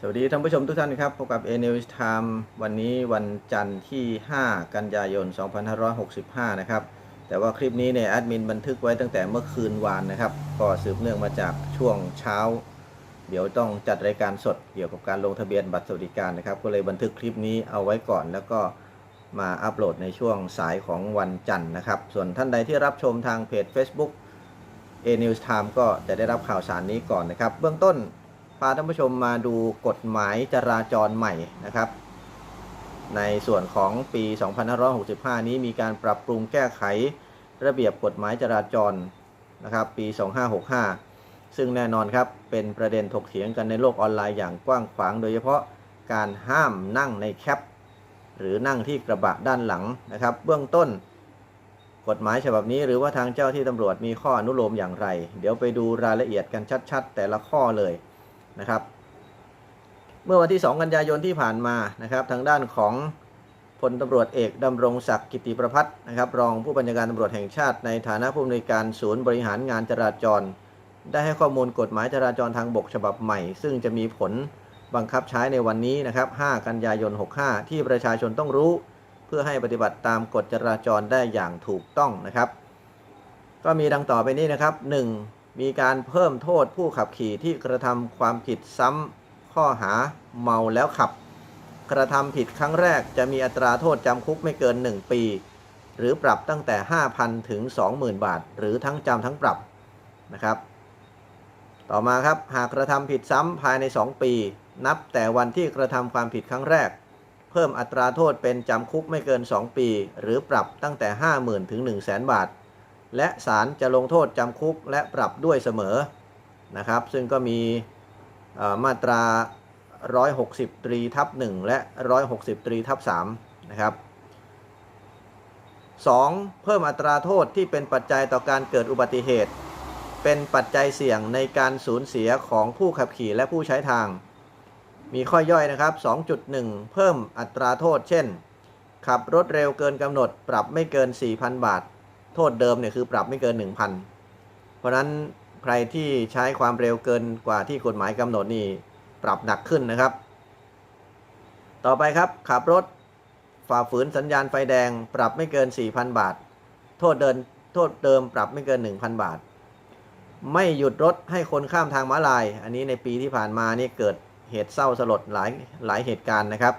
สวัสดีท่านผู้ชมทุกท่านครับพบกับ A News Time วันนี้วันจันทร์ที่ 5 กันยายน 2565 นะครับ แต่ว่าคลิปนี้เนี่ยแอดมินบันทึกไว้ตั้งแต่เมื่อคืนวานนะครับ ก็สืบเนื่องมาจากช่วงเช้า เดี๋ยวต้องจัดรายการสดเกี่ยวกับการลงทะเบียนบัตรสวัสดิการนะครับ ก็เลยบันทึกคลิปนี้เอาไว้ก่อน แล้วก็มาอัปโหลดในช่วงสายของวันจันทร์นะครับ ส่วนท่านใดที่รับชมทางเพจ Facebook A News Time ก็จะได้รับข่าวสารนี้ก่อนนะครับ เบื้องต้น พาท่านผู้ชมมาดูกฎหมายจราจรใหม่นะครับ ในส่วนของปี 2565 นี้มีการปรับปรุงแก้ไขระเบียบกฎหมายจราจรนะครับปี 2565 ซึ่งแน่นอนครับเป็นประเด็นถกเถียงกันในโลกออนไลน์อย่างกว้างขวาง โดยเฉพาะการห้ามนั่งในแคปหรือนั่งที่กระบะด้านหลังนะครับ เบื้องต้น กฎหมายฉบับนี้หรือว่าทางเจ้าที่ตำรวจมีข้ออนุโลมอย่างไร เดี๋ยวไปดูรายละเอียดกันชัด ๆ แต่ละข้อเลย นะครับ เมื่อวันที่ 2 กันยายนที่ผ่านมานะครับ ทางด้านของพลตำรวจเอกดำรงศักดิ์กิติประพัฒน์นะครับ รองผู้บัญชาการตำรวจแห่งชาติในฐานะผู้อำนวยการศูนย์บริหารงานจราจร ได้ให้ข้อมูลกฎหมายจราจรทางบกฉบับใหม่ ซึ่งจะมีผลบังคับใช้ในวันนี้นะครับ 5 กันยายน 65 ที่ประชาชนต้องรู้ เพื่อให้ปฏิบัติตามกฎจราจรได้อย่างถูกต้องนะครับ ก็มีดังต่อไปนี้นะครับ 1. มีการเพิ่มโทษผู้ขับขี่ที่กระทำความผิดซ้ำข้อหาเมาแล้วขับ กระทำผิดครั้งแรกจะมีอัตราโทษจำคุกไม่เกิน 1 ปี หรือปรับตั้งแต่ 5,000 ถึง 20,000 บาท หรือทั้งจำทั้งปรับนะครับ ต่อมาครับหากกระทำผิดซ้ำภายใน 2 ปี นับแต่วันที่กระทำความผิดครั้งแรก เพิ่มอัตราโทษเป็นจำคุกไม่เกิน 2 ปี หรือปรับตั้งแต่ 50,000 ถึง 1 0 0 0 0 0บาท และศาลจะลงโทษจำคุกและปรับด้วยเสมอนะครับ ซึ่งก็มีอ่อมาตรา 160ตรีทับ1และ 160ตรีทับ3นะครับ 2. เพิ่มอัตราโทษที่เป็นปัจจัยต่อการเกิดอุบัติเหตุ เป็นปัจจัยเสี่ยงในการสูญเสียของผู้ขับขี่และผู้ใช้ทาง มีข้อย่อยนะครับ 2.1 เพิ่มอัตราโทษ เช่น ขับรถเร็วเกินกำหนดปรับไม่เกิน 4,000 บาท โทษเดิมเนี่ยคือปรับไม่เกิน 1,000 เพราะฉะนั้นใครที่ใช้ความเร็วเกินกว่าที่กฎหมายกำหนดนี่ปรับหนักขึ้นนะครับ ต่อไปครับขับรถฝ่าฝืนสัญญาณไฟแดง ปรับไม่เกิน 4,000 บาท โทษเดินโทษเดิมปรับไม่เกิน 1,000 บาท ไม่หยุดรถให้คนข้ามทางม้าลาย อันนี้ในปีที่ผ่านมานี่เกิดเหตุเศร้าสลดหลายหลายเหตุการณ์นะครับ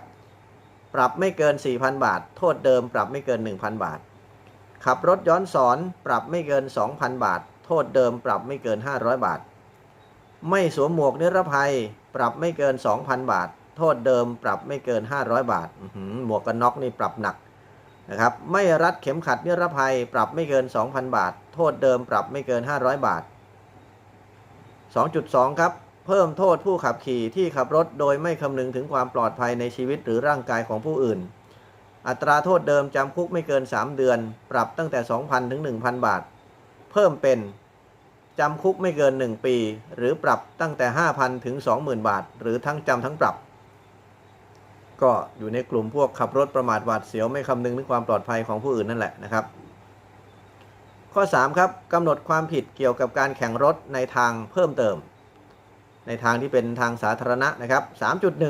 ปรับไม่เกิน 4,000 บาท โทษเดิมปรับไม่เกิน 1,000 บาท ขับรถย้อนสอนปรับไม่เกิน 2,000 บาท โทษเดิมปรับไม่เกิน 500 บาท ไม่สวมหมวกนิรภัย ปรับไม่เกิน 2,000 บาท โทษเดิมปรับไม่เกิน 500 บาทอื้อหือหมวกกันน็อกนี่ปรับหนักนะครับไม่รัดเข็มขัดนิรภัย ปรับไม่เกิน 2,000 บาท โทษเดิมปรับไม่เกิน 500 บาท 2.2 ครับ เพิ่มโทษผู้ขับขี่ที่ขับรถโดยไม่คำนึงถึงความปลอดภัยในชีวิตหรือร่างกายของผู้อื่น อัตราโทษเดิมจำคุกไม่เกิน 3 เดือน ปรับตั้งแต่ 2,000 ถึง 1,000 บาท เพิ่มเป็นจำคุกไม่เกิน 1 ปี หรือปรับตั้งแต่ 5,000 ถึง 20,000 บาท หรือทั้งจำทั้งปรับ ก็อยู่ในกลุ่มพวกขับรถประมาทหวาดเสียวไม่คำนึงถึงความปลอดภัยของผู้อื่นนั่นแหละนะครับ ข้อ 3 ครับกำหนดความผิดเกี่ยวกับการแข่งรถในทางเพิ่มเติม ในทางที่เป็นทางสาธารณะนะครับ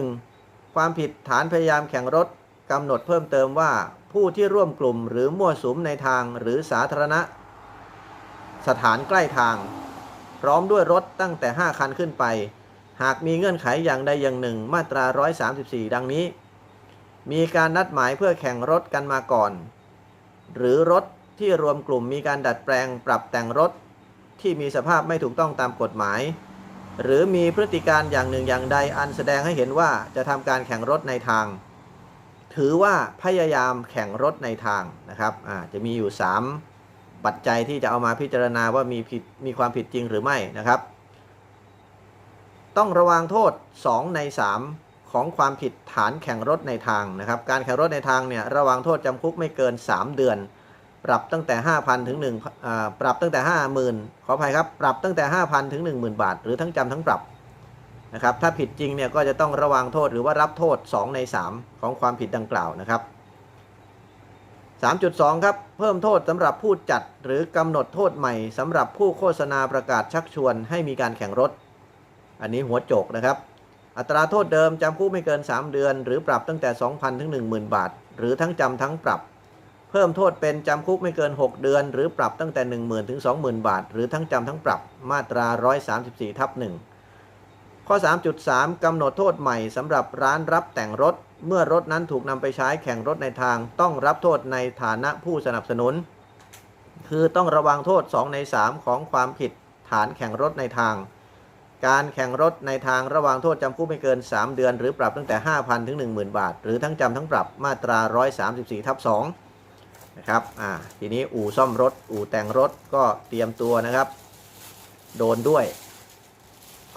3.1 ความผิดฐานพยายามแข่งรถ กำหนดเพิ่มเติมว่าผู้ที่ร่วมกลุ่มหรือมั่วสุมในทางหรือสาธารณะ สถานใกล้ทาง พร้อมด้วยรถตั้งแต่ 5 คันขึ้นไป หากมีเงื่อนไขอย่างใดอย่างหนึ่งมาตรา 134 ดังนี้ มีการนัดหมายเพื่อแข่งรถกันมาก่อน หรือรถที่รวมกลุ่มมีการดัดแปลงปรับแต่งรถ ที่มีสภาพไม่ถูกต้องตามกฎหมาย หรือมีพฤติการอย่างหนึ่งอย่างใดอันแสดงให้เห็นว่าจะทำการแข่งรถในทาง ถือว่าพยายามแข่งรถในทางนะครับอ่าจะมีอยู่ 3 ปัจจัยที่จะเอามาพิจารณาว่ามีผิดมีความผิดจริงหรือไม่นะครับ ต้องระวังโทษ 2 ใน 3 ของความผิดฐานแข่งรถในทางนะครับ การแข่งรถในทางเนี่ยระวังโทษจำคุกไม่เกิน 3 เดือน ปรับตั้งแต่ 5,000 ถึง1อ่าปรับตั้งแต่ 50,000 ขออภัยครับ ปรับตั้งแต่ 5,000 ถึง 10,000 บาท หรือทั้งจำทั้งปรับ นะครับถ้าผิดจริงเนี่ยก็จะต้องระวังโทษหรือว่ารับโทษ 2 ใน 3 ของความผิดดังกล่าวนะครับ 3.2 ครับ เพิ่มโทษสำหรับผู้จัดหรือกำหนดโทษใหม่สำหรับผู้โฆษณาประกาศชักชวนให้มีการแข่งรถ อันนี้หัวโจกนะครับ อัตราโทษเดิมจำคุกไม่เกิน 3 เดือน หรือปรับตั้งแต่ 2,000 ถึง 10,000 บาท หรือทั้งจำทั้งปรับ เพิ่มโทษเป็นจำคุกไม่เกิน 6 เดือน หรือปรับตั้งแต่ 10,000 ถึง 20,000 บาท หรือทั้งจำทั้งปรับมาตรา 134ทับ1 ข้อ 3.3กำหนดโทษใหม่สำหรับร้านรับแต่งรถ เมื่อรถนั้นถูกนำไปใช้แข่งรถในทาง ต้องรับโทษในฐานะผู้สนับสนุน คือต้องระวังโทษ 2 ใน 3 ของความผิดฐานแข่งรถในทาง การแข่งรถในทางระวังโทษจำคุกไม่เกิน 3 เดือน หรือปรับตั้งแต่ 5,000 ถึง 10,000 บาท หรือทั้งจำทั้งปรับมาตรา 134ทับ2นะครับอ่าทีนี้อู่ซ่อมรถ อู่แต่งรถก็เตรียมตัวนะครับ โดนด้วย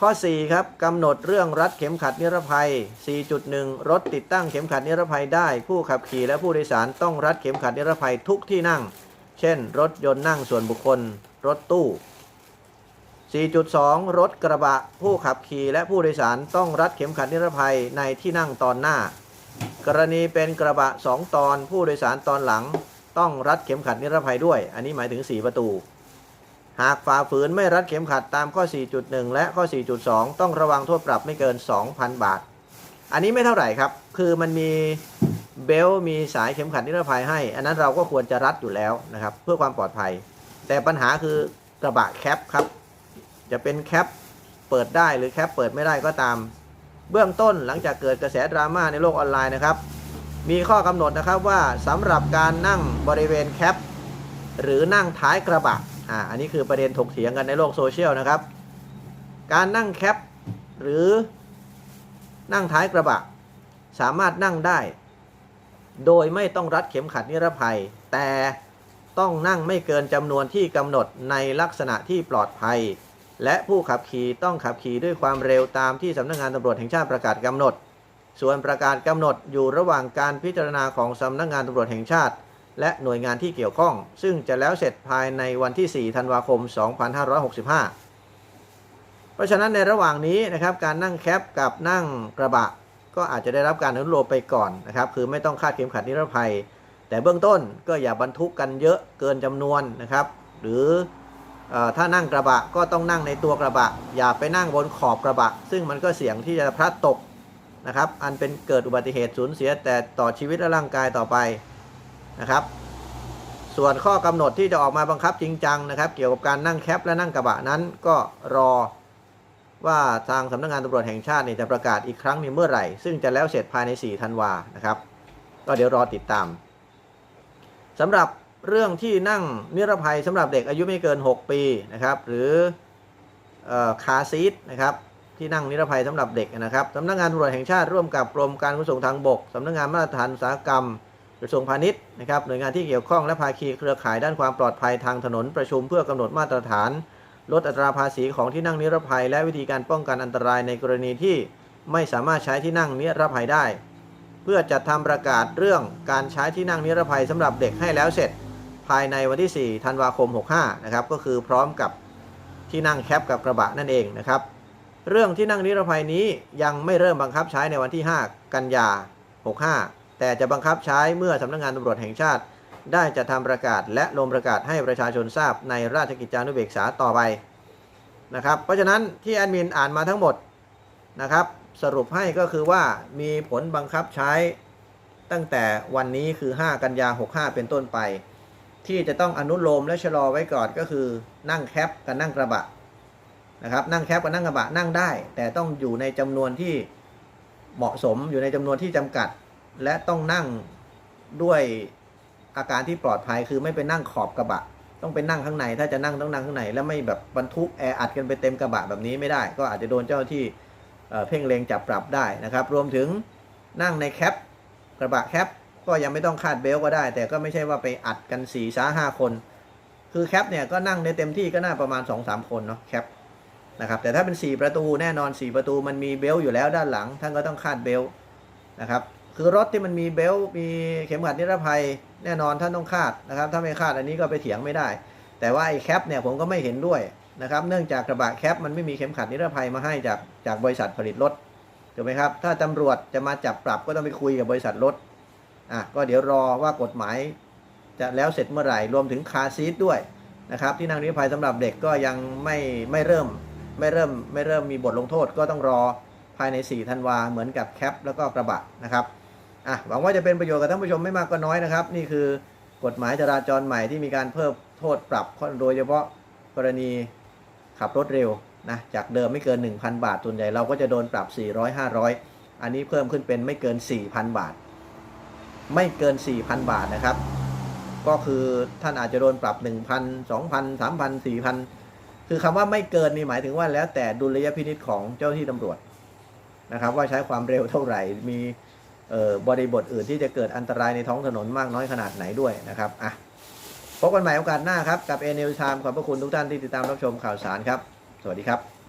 ข้อ 4 ครับกำหนดเรื่องรัดเข็มขัดนิรภัย 4.1 รถติดตั้งเข็มขัดนิรภัยได้ ผู้ขับขี่และผู้โดยสารต้องรัดเข็มขัดนิรภัยทุกที่นั่ง เช่น รถยนต์นั่งส่วนบุคคล รถตู้ 4.2 รถกระบะ ผู้ขับขี่และผู้โดยสารต้องรัดเข็มขัดนิรภัยในที่นั่งตอนหน้า กรณีเป็นกระบะ 2 ตอน ผู้โดยสารตอนหลัง ต้องรัดเข็มขัดนิรภัยด้วย อันนี้หมายถึง 4 ประตู หากฝ่าฝืนไม่รัดเข็มขัดตามข้อ 4.1 และข้อ 4.2 ต้องระวังโทษปรับไม่เกิน 2,000 บาท อันนี้ไม่เท่าไหร่ครับ คือมันมีเบลมีสายเข็มขัดนิรภัยให้ อันนั้นเราก็ควรจะรัดอยู่แล้วนะครับ เพื่อความปลอดภัย แต่ปัญหาคือกระบะแคปครับ จะเป็นแคปเปิดได้หรือแคปเปิดไม่ได้ก็ตาม เบื้องต้นหลังจากเกิดกระแสดราม่าในโลกออนไลน์นะครับ มีข้อกำหนดนะครับว่าสำหรับการนั่งบริเวณแคปหรือนั่งท้ายกระบะ อ่าอันนี้คือประเด็นถกเถียงกันในโลกโซเชียลนะครับ การนั่งแคปหรือนั่งท้ายกระบะ สามารถนั่งได้ โดยไม่ต้องรัดเข็มขัดนิรภัย แต่ต้องนั่งไม่เกินจำนวนที่กำหนดในลักษณะที่ปลอดภัย และผู้ขับขี่ต้องขับขี่ด้วยความเร็วตามที่สำนักงานตำรวจแห่งชาติประกาศกำหนด ส่วนประกาศกำหนดอยู่ระหว่างการพิจารณาของสำนักงานตำรวจแห่งชาติ และหน่วยงานที่เกี่ยวข้อง ซึ่งจะแล้วเสร็จภายในวันที่ 4 ธันวาคม 2565 เพราะฉะนั้นในระหว่างนี้นะครับการนั่งแคปกับนั่งกระบะ ก็อาจจะได้รับการอนุโลมไปก่อนนะครับคือไม่ต้องคาดเข็มขัดนิรภัย แต่เบื้องต้นก็อย่าบรรทุกกันเยอะเกินจำนวนนะครับ หรืออถ้านั่งกระบะก็ต้องนั่งในตัวกระบะ อย่าไปนั่งบนขอบกระบะ ซึ่งมันก็เสี่ยงที่จะพลัดตกนะครับ อันเป็นเกิดอุบัติเหตุสูญเสียแต่ต่อชีวิตและร่างกายต่อไป นะครับ ส่วนข้อกำหนดที่จะออกมาบังคับจริงจังนะครับ เกี่ยวกับการนั่งแคปและนั่งกระบะนั้นก็รอว่าทางสำนักงานตำรวจแห่งชาติเนี่ยจะประกาศอีกครั้งในเมื่อไหร่ ซึ่งจะแล้วเสร็จภายใน 4 ธันวานะครับ ก็เดี๋ยวรอติดตามสำหรับเรื่องที่นั่งนิรภัยสำหรับเด็กอายุไม่เกิน 6 ปีนะครับ หรือคาซีทนะครับที่นั่งนิรภัยสำหรับเด็กนะครับสำนักงานตำรวจแห่งชาติร่วมกับกรมการขนส่งทางบกสำนักงานมาตรฐานอุตสาหกรรม กระทรวงพาณิชย์นะครับหน่วยงานที่เกี่ยวข้องและภาคีเครือข่ายด้านความปลอดภัยทางถนนประชุมเพื่อกำหนดมาตรฐาน ลดอัตราภาษีของที่นั่งนิรภัย และวิธีการป้องกันอันตรายในกรณีที่ไม่สามารถใช้ที่นั่งนิรภัยได้ เพื่อจัดทำประกาศเรื่องการใช้ที่นั่งนิรภัยสำหรับเด็กให้แล้วเสร็จ ภายในวันที่ 4 ธันวาคม 65 นะครับก็คือพร้อมกับที่นั่งแคปกับกระบะนั่นเองนะครับเรื่องที่นั่งนิรภัยนี้ยังไม่เริ่มบังคับใช้ในวันที่ 5 กันยา 65 แต่จะบังคับใช้เมื่อสำนักงานตำรวจแห่งชาติ ได้จะทำประกาศและลงประกาศให้ประชาชนทราบในราชกิจจานุเบกษาต่อไปนะครับ เพราะฉะนั้นที่แอดมินอ่านมาทั้งหมดนะครับ สรุปให้ก็คือว่ามีผลบังคับใช้ตั้งแต่วันนี้คือ 5 กันยา 65 เป็นต้นไป ที่จะต้องอนุโลมและชะลอไว้ก่อนก็คือนั่งแคปกับนั่งกระบะนะครับนั่งแคปกับนั่งกระบะนั่งได้ แต่ต้องอยู่ในจำนวนที่เหมาะสมอยู่ในจำนวนที่จำกัด และต้องนั่งด้วยอาการที่ปลอดภัยคือไม่ไปนั่งขอบกระบะ ต้องไปนั่งข้างใน ถ้าจะนั่งต้องนั่งข้างใน แล้วไม่แบบบรรทุกแออัดกันไปเต็มกระบะแบบนี้ไม่ได้ ก็อาจจะโดนเจ้าที่เเพ่งเลงจับปรับได้นะครับ รวมถึงนั่งในแคปกระบะแคปก็ยังไม่ต้องคาดเบลก็ได้ แต่ก็ไม่ใช่ว่าไปอัดกัน4ี่สาห้าคน คือแคปเนี่ยก็นั่งในเต็มที่ก็น่าประมาณ2-3คนเนาะแคปนะครับแต่ถ้าเป็น 4 ประตูแน่นอน 4 ประตูมันมีเบลต์อยู่แล้วด้านหลัง ท่านก็ต้องคาดเบลต์นะครับ คือรถที่มันมีเบลต์มีเข็มขัดนิรภัยแน่นอนท่านต้องคาดนะครับ ถ้าไม่คาดอันนี้ก็ไปเถียงไม่ได้ แต่ว่าไอ้แคปเนี่ยผมก็ไม่เห็นด้วยนะครับเนื่องจากกระบะแคปมันไม่มีเข็มขัดนิรภัยมาให้จากจากบริษัทผลิตรถถูกไหมครับ ถ้าตำรวจจะมาจับปรับก็ต้องไปคุยกับบริษัทรถอะก็เดี๋ยวรอว่ากฎหมาย จะแล้วเสร็จเมื่อไหร่รวมถึงคาซีทด้วยนะครับ ที่นั่งนิรภัยสำหรับเด็กก็ยังไม่ไม่เริ่มไม่เริ่มไม่เริ่มมีบทลงโทษก็ต้องรอภภายใน4ธันวาเหมือนกับแคปแล้วก็กระบะนะครับ อะหวังว่าจะเป็นประโยชน์กับท่านผู้ชมไม่มากก็น้อยนะครับ นี่คือกฎหมายจราจรใหม่ที่มีการเพิ่มโทษปรับโดยเฉพาะกรณีขับรถเร็วนะจากเดิมไม่เกิน 1,000 บาทส่วนใหญ่เราก็จะโดนปรับ 400 500 อันนี้เพิ่มขึ้นเป็นไม่เกิน 4,000 บาท ไม่เกิน 4,000 บาทนะครับ ก็คือท่านอาจจะโดนปรับ 1,000 2,000 3,000 4,000 คือคำว่าไม่เกินนี่หมายถึงว่าแล้วแต่ดุลยพินิษของเจ้าที่ตำรวจนะครับ ว่าใช้ความเร็วเท่าไหร่มี บริบทอื่นที่จะเกิดอันตรายในท้องถนนมากน้อยขนาดไหนด้วยนะครับอะพบกันใหม่โอกาสหน้าครับ กับเอเนลไทม์ขอบพระคุณทุกท่านที่ติดตามรับชมข่าวสารครับ สวัสดีครับ